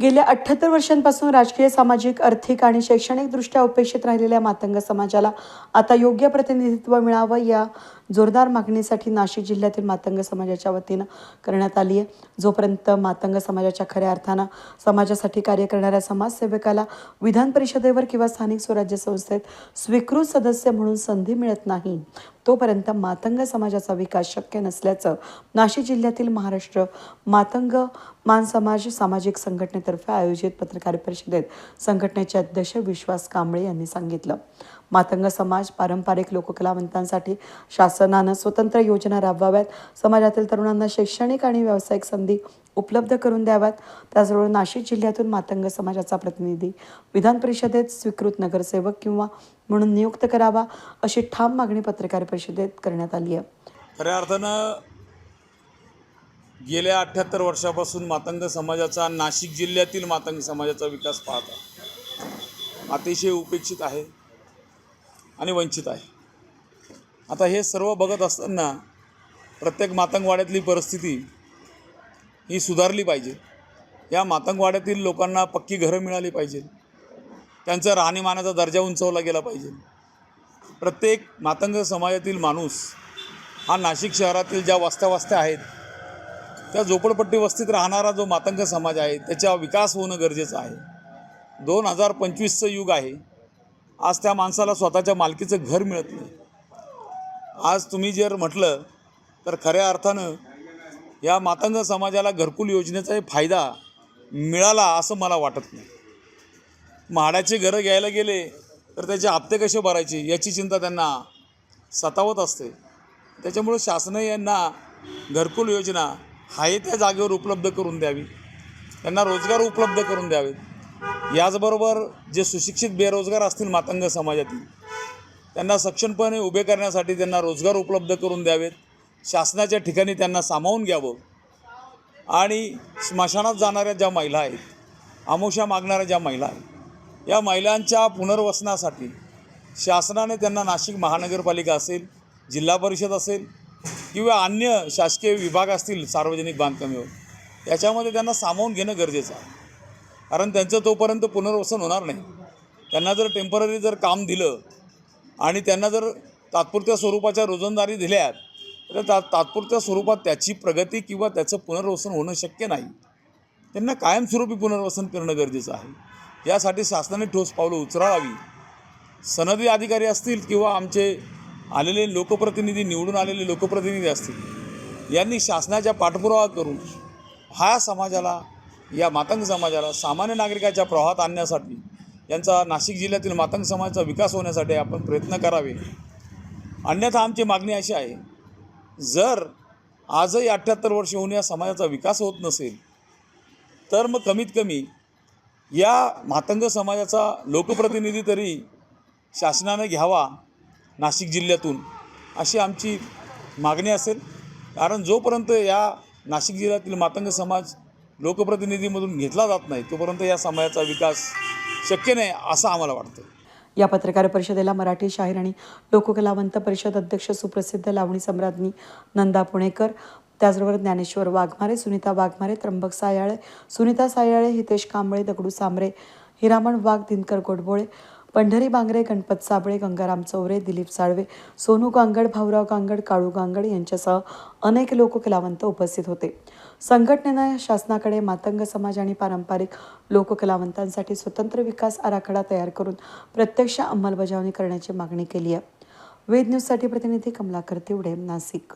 गेल्या अठ्ठ्याहत्तर वर्षांपासून राजकीय सामाजिक आर्थिक आणि शैक्षणिकदृष्ट्या उपेक्षित राहिलेल्या मातंग समाजाला आता योग्य प्रतिनिधित्व मिळावं या जोरदार मागणीसाठी नाशिक जिल्ह्यातील मातंग समाजाच्या वतीनं करण्यात आली आहे. जोपर्यंत मातंग समाजाच्या खऱ्या अर्थानं समाजासाठी कार्य करणाऱ्या समाजसेवकाला विधान परिषदेवर किंवा स्थानिक स्वराज्य संस्थेत स्वीकृत सदस्य म्हणून संधी मिळत नाही तोपर्यंत मातंग समाजाचा विकास शक्य नसल्याचं नाशिक जिल्ह्यातील महाराष्ट्र मातंग मान समाज सामाजिक संघटनेतर्फे आयोजित पत्रकार परिषदेत संघटनेचे अध्यक्ष विश्वास कांबळे यांनी सांगितलं. मातंग समाज पारंपरिक लोककलावंतांसाठी शासनानं स्वतंत्र योजना राबवाव्यात. समाजातील तरुणांना शैक्षणिक आणि व्यावसायिक संधी उपलब्ध करून द्याव्यात. त्याचबरोबर नाशिक जिल्ह्यातून मातंग समाजाचा प्रतिनिधी विधान परिषदेत स्वीकृत नगरसेवक किंवा म्हणून नियुक्त करावा अशी ठाम मागणी पत्रकार परिषदेत करण्यात आली आहे. खऱ्या अर्थानं गेल्या अठ्ठ्याहत्तर वर्षापासून मातंग समाजाचा नाशिक जिल्ह्यातील मातंग समाजाचा विकास पाहता अतिशय उपेक्षित आहे. आणि वंचित आहे. आता हे सर्व बघत असताना प्रत्येक मातंगवाड्यातली परिस्थिती ही सुधारली पाहिजे. या मातंगवाड्यातील लोकांना पक्की घरं मिळाली पाहिजे. त्यांचा राहणीमानाचा दर्जा उंचवला गेला पाहिजे. प्रत्येक मातंग समाजातील माणूस हा नाशिक शहरातील ज्या वस्त्या वस्त्या आहेत त्या झोपडपट्टी वस्तीत राहणारा जो मातंग समाज आहे त्याचा विकास होणं गरजेचं आहे. दोन हजार पंचवीसचं युग आहे. आज त्या माणसाला स्वतःच्या मालकीचं घर मिळत नाही. आज तुम्ही जर म्हटलं तर खऱ्या अर्थानं या मातंग समाजाला घरकुल योजनेचाही फायदा मिळाला असं मला वाटत नाही. म्हाडाचे घरं घ्यायला गेले तर त्याचे हप्ते कसे भरायचे याची चिंता त्यांना सतावत असते. त्याच्यामुळं शासन यांना घरकुल योजना आहे त्या जागेवर उपलब्ध करून द्यावी. त्यांना रोजगार उपलब्ध करून द्यावेत. याचबरोबर जे सुशिक्षित बेरोजगार असतील मातंग समाजातील त्यांना सक्षमपणे उभे करण्यासाठी त्यांना रोजगार उपलब्ध करून द्यावेत. शासनाच्या ठिकाणी त्यांना सामावून घ्यावं. आणि स्मशानात जाणाऱ्या ज्या महिला आहेत आमोशा मागणाऱ्या ज्या महिला आहेत या महिलांच्या पुनर्वसनासाठी शासनाने त्यांना नाशिक महानगरपालिका असेल जिल्हा परिषद असेल किंवा अन्य शासकीय विभाग असतील सार्वजनिक बांधकामीवर याच्यामध्ये त्यांना सामावून घेणं गरजेचं आहे. कारण त्यांचं तोपर्यंत पुनर्वसन होणार नाही. त्यांना जर टेंपररी जर काम दिलं आणि त्यांना जर तात्पुरत्या स्वरूपाच्या रोजंदारी दिल्यात तर ता तात्पुरत्या स्वरूपात त्याची प्रगती किंवा त्याचं पुनर्वसन होणं शक्य नाही. त्यांना कायमस्वरूपी पुनर्वसन करणं गरजेचं आहे. यासाठी शासनाने ठोस पावलं उचलावी. सनदी अधिकारी असतील किंवा आमचे आलेले लोकप्रतिनिधी निवडून आलेले लोकप्रतिनिधी असतील यांनी शासनाच्या पाठपुरावा करून हा समाजाला या मातंग समाजाला सामान्य नागरिकाच्या प्रवाहात आणण्यासाठी यांचा नाशिक जिल्ह्यातील मातंग समाजाचा विकास होण्यासाठी आपण प्रयत्न करावे. अन्यथा आमची मागणी अशी आहे जर आजही अठ्ठ्याहत्तर वर्ष होऊन या समाजाचा विकास होत नसेल तर मग कमीत कमी या मातंग समाजाचा लोकप्रतिनिधी तरी शासनानं घ्यावा नाशिक जिल्ह्यातून अशी आमची मागणी असेल. कारण जोपर्यंत या नाशिक जिल्ह्यातील मातंग समाज लोकप्रतिनिधीमधून घेतला जात नाही तोपर्यंत या समाजाचा विकास शक्य नाही असं आम्हाला वाटतं या पत्रकार परिषदेला मराठी शाहीर आणि लोककलावंत परिषद अध्यक्ष सुप्रसिद्ध लावणी सम्राज्ञी नंदा पुणेकर त्याचबरोबर ज्ञानेश्वर वाघमारे सुनीता वाघमारे त्र्यंबक सायाळे सुनीता सायाळे हितेश कांबळे दगडू सांबरे हिरामण वाघ दिनकर गोडबोळे पंढरी बांगरे गणपत साबळे गंगाराम चौरे दिलीप साळवे सोनू गांगड भाऊराव गांगड काळू गांगड यांच्यासह अनेक लोककलावंत उपस्थित होते. संघटनेनं शासनाकडे मातंग समाज आणि पारंपरिक लोककलावंतांसाठी स्वतंत्र विकास आराखडा तयार करून प्रत्यक्ष अंमलबजावणी करण्याची मागणी केली आहे. वेद न्यूजसाठी प्रतिनिधी कमलाकर तिवडे नाशिक.